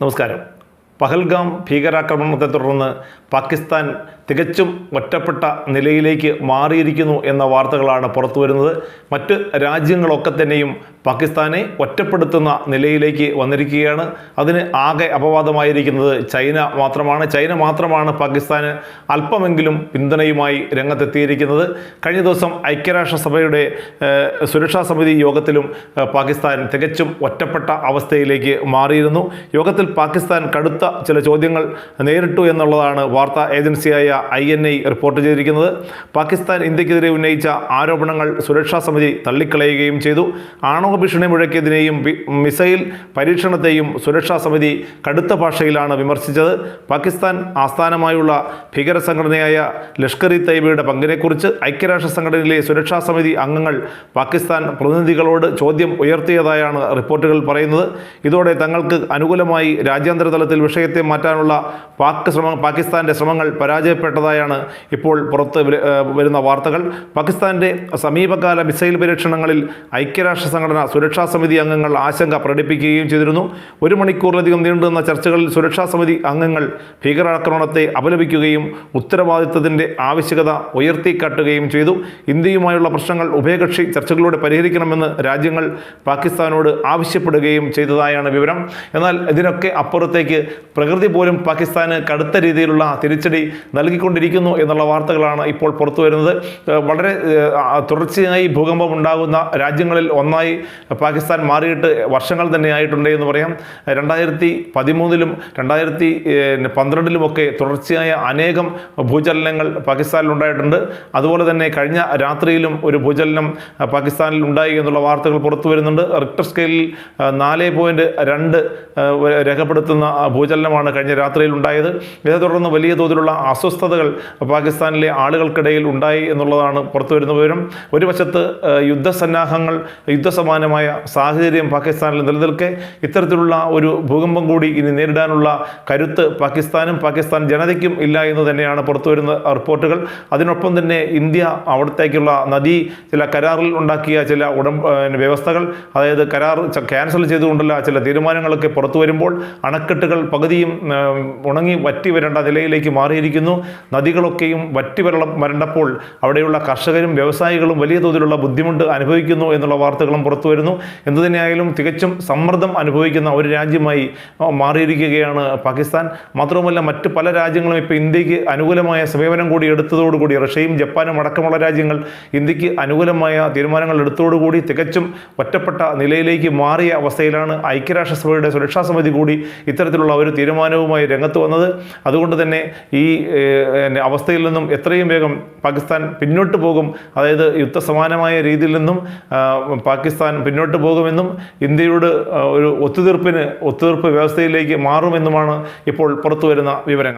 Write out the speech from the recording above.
നമസ്കാരം പഹൽഗാം ഭീകരാക്രമണത്തെ തുടർന്ന് പാകിസ്ഥാൻ തികച്ചും ഒറ്റപ്പെട്ട നിലയിലേക്ക് മാറിയിരിക്കുന്നു എന്ന വാർത്തകളാണ് പുറത്തുവരുന്നത് മറ്റ് രാജ്യങ്ങളൊക്കെ തന്നെയും പാകിസ്ഥാനെ ഒറ്റപ്പെടുത്തുന്ന നിലയിലേക്ക് വന്നിരിക്കുകയാണ്. അതിന് ആകെ അപവാദമായിരിക്കുന്നത് ചൈന മാത്രമാണ്. ചൈന മാത്രമാണ് പാകിസ്ഥാന് അല്പമെങ്കിലും പിന്തുണയുമായി രംഗത്തെത്തിയിരിക്കുന്നത്. കഴിഞ്ഞ ദിവസം ഐക്യരാഷ്ട്രസഭയുടെ സുരക്ഷാ സമിതി യോഗത്തിലും പാകിസ്ഥാൻ തികച്ചും ഒറ്റപ്പെട്ട അവസ്ഥയിലേക്ക് മാറിയിരുന്നു. യോഗത്തിൽ പാകിസ്ഥാൻ കടുത്ത ചില ചോദ്യങ്ങൾ നേരിട്ടു എന്നുള്ളതാണ് വാർത്താ ഏജൻസിയായ ഐ എൻ ഐ റിപ്പോർട്ട് ചെയ്തിരിക്കുന്നത്. പാകിസ്ഥാൻ ഇന്ത്യക്കെതിരെ ഉന്നയിച്ച ആരോപണങ്ങൾ സുരക്ഷാ സമിതി തള്ളിക്കളയുകയും ചെയ്തു. ആണവ ഭീഷണി മുഴക്കിയതിനെയും മിസൈൽ പരീക്ഷണത്തെയും സുരക്ഷാ സമിതി കടുത്ത ഭാഷയിലാണ് വിമർശിച്ചത്. പാകിസ്ഥാൻ ആസ്ഥാനമായുള്ള ഭീകര സംഘടനയായ ലഷ്കർ ഇ തൈബയുടെ പങ്കിനെക്കുറിച്ച് ഐക്യരാഷ്ട്ര സംഘടനയിലെ സുരക്ഷാ സമിതി അംഗങ്ങൾ പാകിസ്ഥാൻ പ്രതിനിധികളോട് ചോദ്യം ഉയർത്തിയതായാണ് റിപ്പോർട്ടുകൾ പറയുന്നത്. ഇതോടെ തങ്ങൾക്ക് അനുകൂലമായി രാജ്യാന്തര തലത്തിൽ വിഷയത്തെ മാറ്റാനുള്ള പാക് ശ്രമം പാകിസ്ഥാന്റെ ശ്രമങ്ങൾ പരാജയപ്പെട്ടതായാണ് ഇപ്പോൾ പുറത്ത് വരുന്ന വാർത്തകൾ. പാകിസ്ഥാന്റെ സമീപകാല മിസൈൽ പരീക്ഷണങ്ങളിൽ ഐക്യരാഷ്ട്ര സംഘടന സുരക്ഷാ സമിതി അംഗങ്ങൾ ആശങ്ക പ്രകടിപ്പിക്കുകയും ചെയ്തിരുന്നു. ഒരു മണിക്കൂറിലധികം നീണ്ടുനിന്ന ചർച്ചകളിൽ സുരക്ഷാ സമിതി അംഗങ്ങൾ ഭീകരാക്രമണത്തെ അപലപിക്കുകയും ഉത്തരവാദിത്തത്തിന്റെ ആവശ്യകത ഉയർത്തിക്കാട്ടുകയും ചെയ്തു. ഇന്ത്യയുമായുള്ള പ്രശ്നങ്ങൾ ഉഭയകക്ഷി ചർച്ചകളിലൂടെ പരിഹരിക്കണമെന്ന് രാജ്യങ്ങൾ പാകിസ്ഥാനോട് ആവശ്യപ്പെടുകയും ചെയ്തതായാണ് വിവരം. എന്നാൽ ഇതിനൊക്കെ അപ്പുറത്തേക്ക് പ്രകൃതി പോലും പാകിസ്ഥാന് കടുത്ത രീതിയിലുള്ള തിരിച്ചടി നൽകിക്കൊണ്ടിരിക്കുന്നു എന്നുള്ള വാർത്തകളാണ് ഇപ്പോൾ പുറത്തു വരുന്നത്. വളരെ തുടർച്ചയായി ഭൂകമ്പം ഉണ്ടാകുന്ന രാജ്യങ്ങളിൽ ഒന്നായി പാകിസ്ഥാൻ മാറിയിട്ട് വർഷങ്ങൾ തന്നെ ആയിട്ടുണ്ട് എന്ന് പറയാം. രണ്ടായിരത്തി പതിമൂന്നിലും രണ്ടായിരത്തി പന്ത്രണ്ടിലുമൊക്കെ തുടർച്ചയായ അനേകം ഭൂചലനങ്ങൾ പാകിസ്ഥാനിൽ ഉണ്ടായിട്ടുണ്ട് അതുപോലെ തന്നെ കഴിഞ്ഞ രാത്രിയിലും ഒരു ഭൂചലനം പാകിസ്ഥാനിൽ ഉണ്ടായി എന്നുള്ള വാർത്തകൾ പുറത്തു വരുന്നുണ്ട്. റിക്ടർ സ്കെയിലിൽ നാല് പോയിന്റ് രണ്ട് രേഖപ്പെടുത്തുന്ന ആ ഭൂചലനമാണ് കഴിഞ്ഞ രാത്രിയിൽ ഉണ്ടായത്. ഇതേ തുടർന്ന് വലിയ തോതിലുള്ള അസ്വസ്ഥതകൾ പാകിസ്ഥാനിലെ ആളുകൾക്കിടയിൽ ഉണ്ടായി എന്നുള്ളതാണ് പുറത്തു വരുന്ന വിവരം. ഒരു വശത്ത് യുദ്ധസന്നാഹങ്ങൾ യുദ്ധസമാനമായ സാഹചര്യം പാകിസ്ഥാനിൽ നിലനിൽക്കെ. ഇത്തരത്തിലുള്ള ഒരു ഭൂകമ്പം കൂടി ഇനി നേരിടാനുള്ള കരുത്ത് പാകിസ്ഥാനും പാകിസ്ഥാൻ ജനതയ്ക്കും ഇല്ല എന്ന് തന്നെയാണ് പുറത്തു വരുന്ന റിപ്പോർട്ടുകൾ. അതിനൊപ്പം തന്നെ ഇന്ത്യ അവിടത്തേക്കുള്ള നദി ചില കരാറിൽ ഉണ്ടാക്കിയ ചില ഉടം ആ, വ്യവസ്ഥകൾ അതായത് കരാർ ക്യാൻസൽ ചെയ്തുകൊണ്ടുള്ള ചില തീരുമാനങ്ങളൊക്കെ പുറത്തു വരുമ്പോൾ അണക്കെട്ടുകൾ പകുതിയും ആ, ഉണങ്ങി വറ്റി വരേണ്ട നിലയിലേക്ക് മാറിയിരിക്കുന്നു. നദികളൊക്കെയും വറ്റി വരള വരേണ്ടപ്പോൾ അവിടെയുള്ള കർഷകരും വ്യവസായികളും വലിയ തോതിലുള്ള ബുദ്ധിമുട്ട് അനുഭവിക്കുന്നു എന്നുള്ള വാർത്തകളും പുറത്തു വരുന്നു. എന്തുതന്നെയായാലും തികച്ചും സമ്മർദ്ദം അനുഭവിക്കുന്ന ഒരു രാജ്യമായി മാറിയിരിക്കുകയാണ് പാകിസ്ഥാൻ. മാത്രവുമല്ല മറ്റ് പല രാജ്യങ്ങളും ഇപ്പോൾ ഇന്ത്യയ്ക്ക് അനുകൂലമായ സമീപനം കൂടി എടുത്തതോടുകൂടി റഷ്യയും ജപ്പാനും അടക്കമുള്ള രാജ്യങ്ങൾ ഇന്ത്യയ്ക്ക് അനുകൂലമായ തീരുമാനങ്ങൾ എടുത്തതോടുകൂടി തികച്ചും ഒറ്റപ്പെട്ട നിലയിലേക്ക് മാറിയ അവസ്ഥയിലാണ് ഐക്യരാഷ്ട്രസഭയുടെ സുരക്ഷാ സമിതി കൂടി ഇത്തരത്തിലുള്ള ഒരു തീരുമാനവുമായി രംഗത്ത് വന്നത്. അതുകൊണ്ട് തന്നെ ഈ അവസ്ഥയിൽ നിന്നും എത്രയും വേഗം പാകിസ്ഥാൻ പിന്നോട്ട് പോകും. അതായത് യുദ്ധസമാനമായ രീതിയിൽ നിന്നും പാകിസ്ഥാൻ പിന്നോട്ട് പോകുമെന്നും ഇന്ത്യയോട് ഒരു ഒത്തുതീർപ്പിന് ഒത്തുതീർപ്പ് വ്യവസ്ഥയിലേക്ക് മാറുമെന്നുമാണ് ഇപ്പോൾ പുറത്തു വരുന്ന വിവരങ്ങൾ.